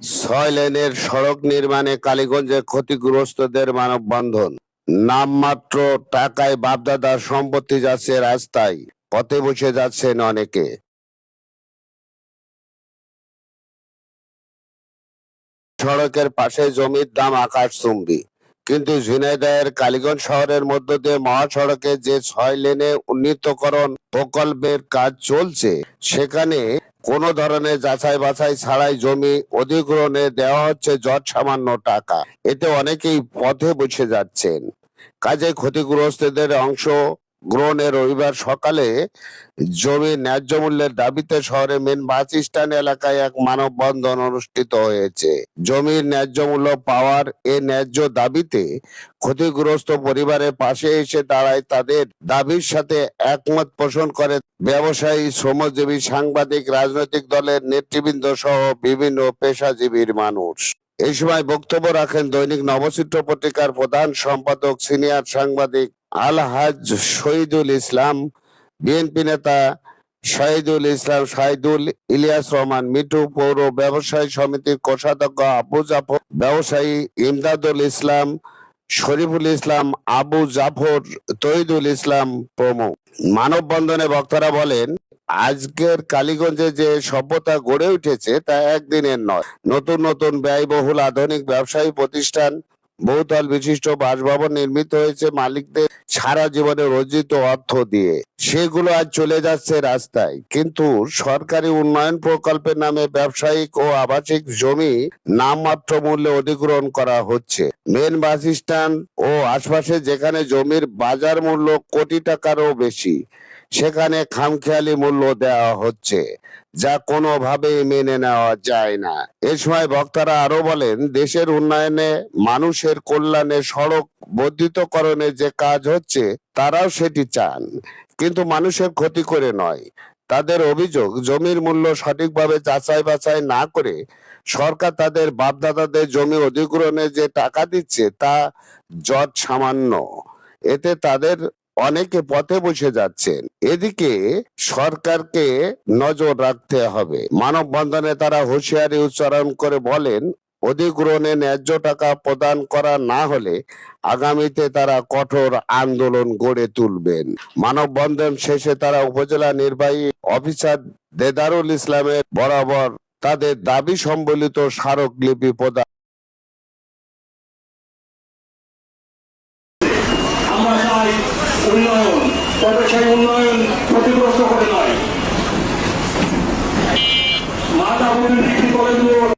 ছয় লেনের সড়ক নির্মাণে কালীগঞ্জে ক্ষতিগ্রস্তদের মানববন্ধন। নামমাত্র টাকায় বাপদাদার সম্পত্তি যাচ্ছে রাস্তায়, পথে বসে যাচ্ছেন অনেকে। সড়কের পাশে জমির দাম আকাশচুম্বী। কিন্তু ঝিনাইদহের কালীগঞ্জ শহরের মধ্য দিয়ে মহাসড়কে যে ছয় লেনে উন্নীতকরণ প্রকল্পের কাজ চলছে, সেখানে কোন ধরনের যাচাই বাছাই ছাড়াই জমি অধিগ্রহণে দেওয়া হচ্ছে জট সামান্য টাকা। এতে অনেকেই পথে বসে যাচ্ছেন। কাজে ক্ষতিগ্রস্তদের অংশ গ্রহণে রবিবার সকালে জমি ন্যায্য মূল্যের দাবিতে শহরে মেন বাস স্ট্যান্ড এলাকায় এক মানববন্ধন অনুষ্ঠিত হয়েছে। জমির ন্যায্য মূল্য পাওয়ার এ ন্যায্য দাবিতে ক্ষতিগ্রস্ত পরিবারের পাশে এসে দাঁড়ায় তাদের দাবির সাথে একমত পোষণ করে ব্যবসায়ী, শ্রমজীবী, সাংবাদিক, রাজনৈতিক দলের নেতৃবৃন্দ সহ বিভিন্ন পেশাজীবীর মানুষ। এই সময় বক্তব্য রাখেন দৈনিক নবচিত্র পত্রিকার প্রধান সম্পাদক, সিনিয়র সাংবাদিক আলহাজ শহীদুল ইসলাম বিএনপি নেতা শহীদুল ইসলাম শাহিদুল ইলিয়াস রহমান, মিঠু পৌর ব্যবসায়ী সমিতির কোষাধ্যক্ষ আবু জাফর, ব্যবসায়ী ইমদাদুল ইসলাম, শরীফুল ইসলাম, আবু জাফর, তহিদুল ইসলাম প্রমুখ। মানববন্ধনে বক্তারা বলেন আজকের কালীগঞ্জে যে সভ্যতা গড়ে উঠেছে, তা একদিনের নয়। নতুন নতুন ব্যয়বহুল আধুনিক ব্যবসায়ী প্রতিষ্ঠান, বহুতল বিশিষ্ট বাসভবন নির্মিত হয়েছে মালিকদের সারা জীবনে অর্জিত অর্থ দিয়ে। সেগুলো আজ চলে যাচ্ছে রাস্তায়। কিন্তু সরকারি উন্নয়ন প্রকল্পের নামে ব্যবসায়িক ও আবাসিক জমি নামমাত্র মূল্যে অধিগ্রহণ করা হচ্ছে। মেন বাস স্ট্যান্ড ও আশপাশে যেখানে জমির বাজার মূল্য কোটি টাকারও বেশি। সেখানে খামখেয়ালি মূল্য দেওয়া হচ্ছে, যা কোনোভাবেই মেনে নেওয়া যায় না। এ সময় বক্তারা আরও বলেন, দেশের উন্নয়নে মানুষের কল্যাণে সড়ক বর্ধিতকরণে যে কাজ হচ্ছে, তারাও সেটি চান। কিন্তু মানুষের ক্ষতি করে নয়। তাদের অভিযোগ, জমির মূল্য সঠিকভাবে যাচাই বাছাই না করে সরকার তাদের বাপদাদাদের জমি অধিগ্রহণে যে টাকা দিচ্ছে, তা যৎ সামান্য এতে তাদের অনেকে পথে বসে যাচ্ছেন। এদিকে সরকারকে নজর রাখতে হবে। মানববন্ধনে তারা হুঁশিয়ারি উচ্চারণ করে বলেন, অধিগ্রহণে ন্যায্য টাকা প্রদান করা না হলে আগামীতে তারা কঠোর আন্দোলন গড়ে তুলবেন। মানববন্ধন শেষে তারা উপজেলা নির্বাহী অফিসার দেদারুল ইসলামের বরাবর তাদের দাবি সম্বলিত স্মারকলিপি প্রদান উন্নয়ন তবে সেই উন্নয়ন ক্ষতিগ্রস্ত হতে নয় মাদা বিক্রি করে